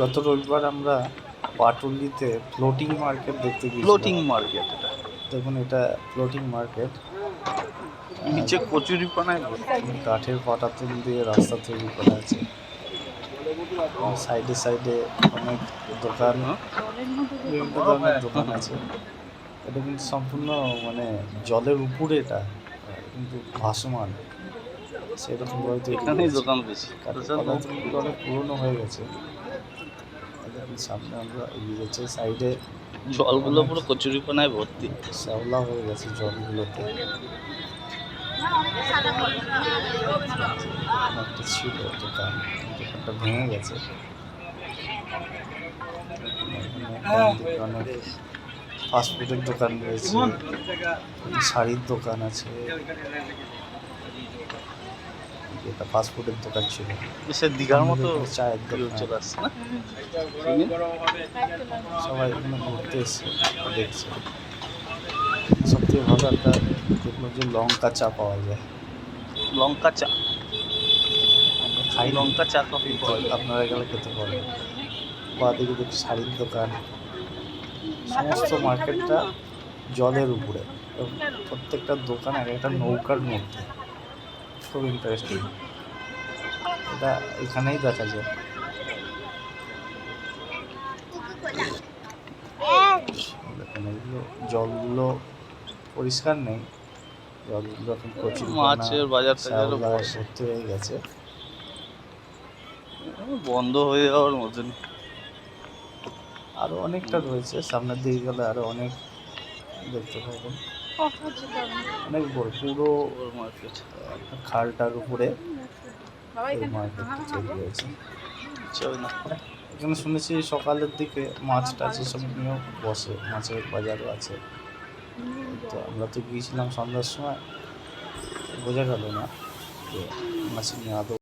গত রবিবার আমরা পাটুলিতে ফ্লোটিং মার্কেট দেখতে গিয়েছিলাম। ফ্লোটিং মার্কেট এটা। দেখুন এটা ফ্লোটিং মার্কেট নিচে কচুরি পানায় ভর্তি। কাঠের পাটাতন দিয়ে রাস্তা তৈরি করা আছে। সাইডে সাইডে অনেক দোকান বিভিন্ন ধরনের দোকান আছে। এটা কিন্তু সম্পূর্ণ মানে জলের উপরে এটা কিন্তু ভাসমান। সেরকম ভাবে এখানেই দোকান বেশি। পাটাতনগুলো অনেক পুরনো হয়ে গেছে। সামনে আমরা এগিয়ে যাচ্ছি সাইডে জলগুলো পুরো কচুরি পানায় ভর্তি। শ্যাওলা হয়ে গেছে জলগুলোতে। একটা ছিল দোকান দোকানটা ভেঙে গেছে। অনেক ফাস্টফুডের দোকান রয়েছে। শাড়ির দোকান আছে। এটা ফাস্টফুডের দোকান ছিল। সে দীঘার মতো চায়ের দোকান চলে আসছে না? সবাই এখানে ঘুরতে এসছে দেখছে। সবথেকে ভালো একটা দেখল যে লঙ্কা চা পাওয়া যায়। লঙ্কা চা? খাই লঙ্কা চা কফি পাওয়া আপনারা গেলে খেতে পারবেন বা দিকে দেখি শাড়ির দোকান। সমস্ত মার্কেটটা জলের উপরে। এবং প্রত্যেকটা দোকান এক একটা নৌকার মধ্যে। খুব ইন্টারেস্টিং এটা এখানেই দেখা যায়। দেখুন এগুলো জলগুলো পরিষ্কার নেই। জলগুলো এখন প্রচুর মাছের বাজার শ্যাওলা হয়ে গেছে। বন্ধ হয়ে যাওয়ার মতন আরও অনেকটা রয়েছে। সামনের দিকে গেলে আরও অনেক দেখতে পাবেন। অনেক বড় পুরো মার্কেট খালটার উপরে হয়েছে চল না। এখানে শুনেছি সকালের দিকে মাছ টাছ এসব নিয়েও বসে মাছের বাজারও আছে। তো আমরা তো গিয়েছিলাম সন্ধ্যার সময়। বোঝা গেল না যে মাছ নিয়ে আদৌ